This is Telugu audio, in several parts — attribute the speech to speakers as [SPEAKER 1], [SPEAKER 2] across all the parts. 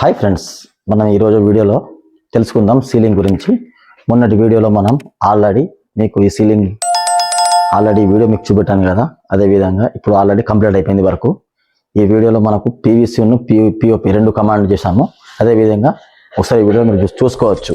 [SPEAKER 1] హాయ్ ఫ్రెండ్స్ మనం ఈరోజు వీడియోలో తెలుసుకుందాం సీలింగ్ గురించి. మొన్నటి వీడియోలో మనం ఆల్రెడీ మీకు ఈ సీలింగ్ ఆల్రెడీ వీడియో మీకు చూపెట్టాను కదా? అదే విధంగా ఇప్పుడు ఆల్రెడీ కంప్లీట్ అయిపోయింది వరకు. ఈ వీడియోలో మనకు పీవీసీను పిఓపి రెండు కమాండ్ చేశాము. అదే విధంగా ఒకసారి వీడియో మీరు చూ- చూసుకోవచ్చు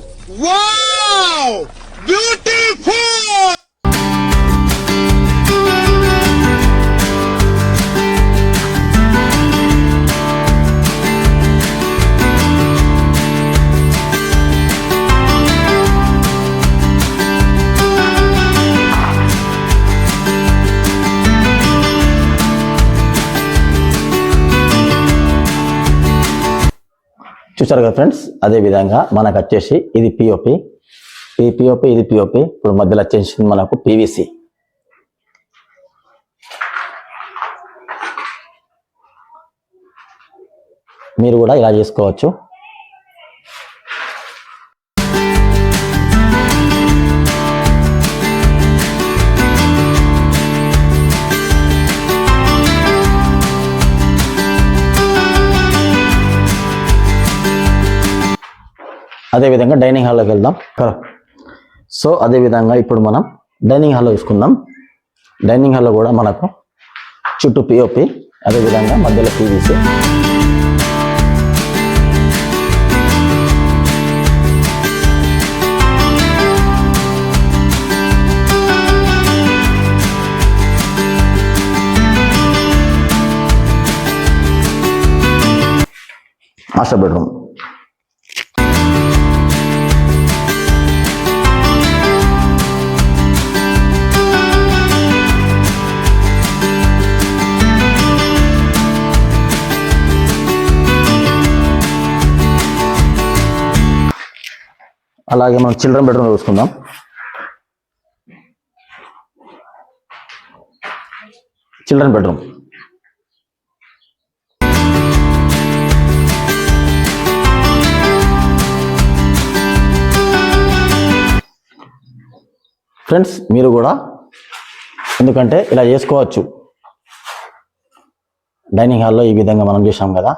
[SPEAKER 1] చూసారు కదా ఫ్రెండ్స్? అదే విధంగా మనకు వచ్చేసి ఇది పిఓపి ఇది పిఓపి ఇది పిఓపి ఇప్పుడు మధ్యలో వచ్చేసింది మనకు పీవీసీ మీరు కూడా ఇలా చేసుకోవచ్చు. అదే విధంగా డైనింగ్ హాల్లోకి వెళ్దాం. సో అదే విధంగా ఇప్పుడు మనం డైనింగ్ హాల్లో చూసుకుందాం. డైనింగ్ హాల్లో కూడా మనకు చుట్టూ పిఓపి అదే విధంగా మధ్యలో పీవీసీ మాస్టర్ బెడ్రూమ్ అలాగే మనం చిల్డ్రన్ బెడ్రూమ్ చూసుకుందాం. Children bedroom. ఫ్రెండ్స్ మీరు కూడా ఎందుకంటే ఇలా చేసుకోవచ్చు. డైనింగ్ హాల్లో ఈ విధంగా మనం చేసాం కదా.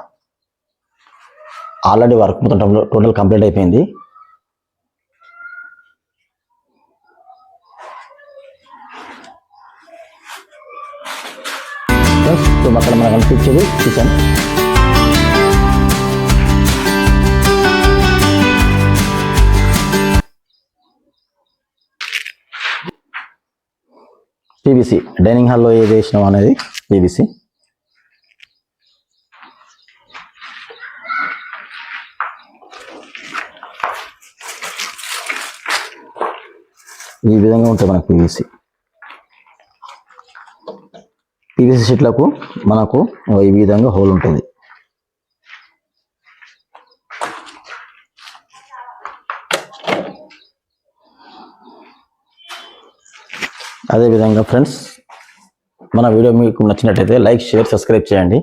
[SPEAKER 1] ఆల్రెడీ వర్క్ మొత్తం టోటల్ కంప్లీట్ అయిపోయింది. ఫ్రెండ్స్ అక్కడ మనకు కనిపించేది కిచెన్ పీవీసీ డైనింగ్ హాల్లో ఏది వేసినాం అనేది పీవీసీ ఈ విధంగా ఉంటుంది మనకు పీవీసీ పీవీసీ షీట్లకు మనకు ఈ విధంగా హోల్ ఉంటుంది. అదేవిధంగా ఫ్రెండ్స్ మన వీడియో మీకు నచ్చినట్టయితే లైక్ షేర్ సబ్స్క్రైబ్ చేయండి.